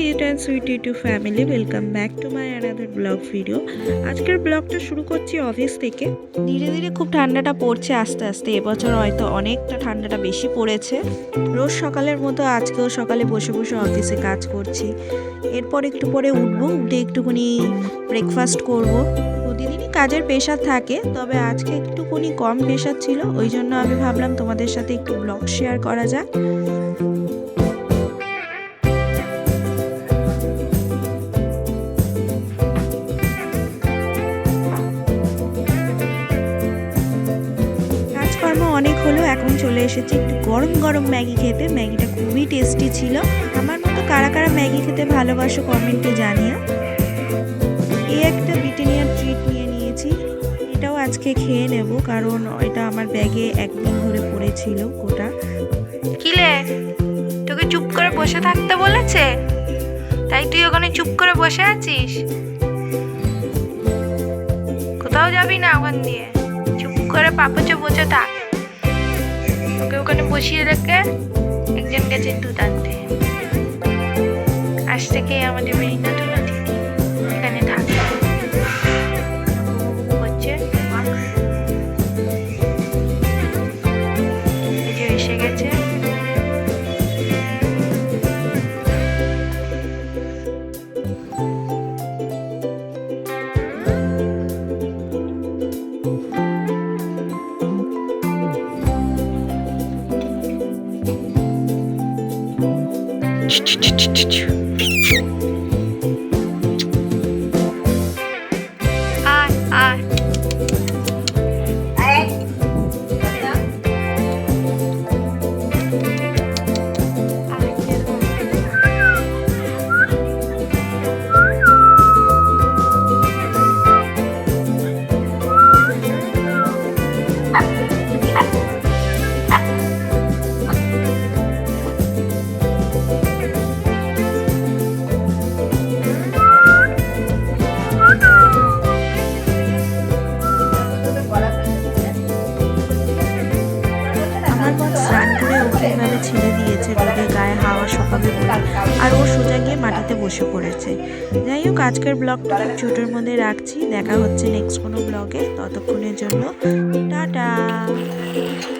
And sweet to family welcome back to my another blog video আজকের ব্লগটা শুরু করছি অফিস থেকে। ধীরে ধীরে খুব ঠান্ডাটা পড়ছে আস্তে আস্তে, এবছর হয়তো অনেকটা ঠান্ডাটা বেশি পড়েছে। রোজ সকালের মতো আজকেও সকালে বসে বসে অফিসে কাজ করছি। এরপর একটু পরে উঠবো, উঠে একটুখানি ব্রেকফাস্ট করব। প্রতিদিনই কাজের প্রেশার থাকে, তবে আজকে একটুখানি কম প্রেশার ছিল, ওই জন্য আমি ভাবলাম তোমাদের সাথে একটু ব্লগ শেয়ার করা যাক। অনেক হলো এখন চলে এসেছি একটু গরম গরম ম্যাগি খেতে। ম্যাগিটা খুবই টেস্টি ছিল। আমার মতো কারা কারা ম্যাগি খেতে ভালোবাসো কমেন্টে জানিও। এই একটা ব্রিটানিয়ার ট্রিট নিয়ে নিয়েছি। এটাও আজকে খেয়ে নেব কারণ এটা আমার ব্যাগে একদিন ধরে পড়েছিল গোটা। কিলে তোকে চুপ করে বসে থাকতে বলেছে? তাই তুই ওখানে চুপ করে বসে আছিস? কোথাও যাবি না ওখান দিয়ে? চুপ করে পাপচে বসে থাক। ওকে ওখানে বসিয়ে রেখে একজন গেছে দুধ আনতে। আজ থেকে আমাদের বাড়ি 아, 아. Thank you. ছেড়ে দিয়েছে রোদে গায়ে হাওয়া শোকাবে বলে। আর ও সোজা গিয়ে মাটিতে বসে পড়েছে। যাই হোক, আজকের ব্লগটা খুব ছোটোর মধ্যে রাখছি। দেখা হচ্ছে নেক্সট কোনো ব্লগে। ততক্ষণের জন্য টাটা। খেয়েছে।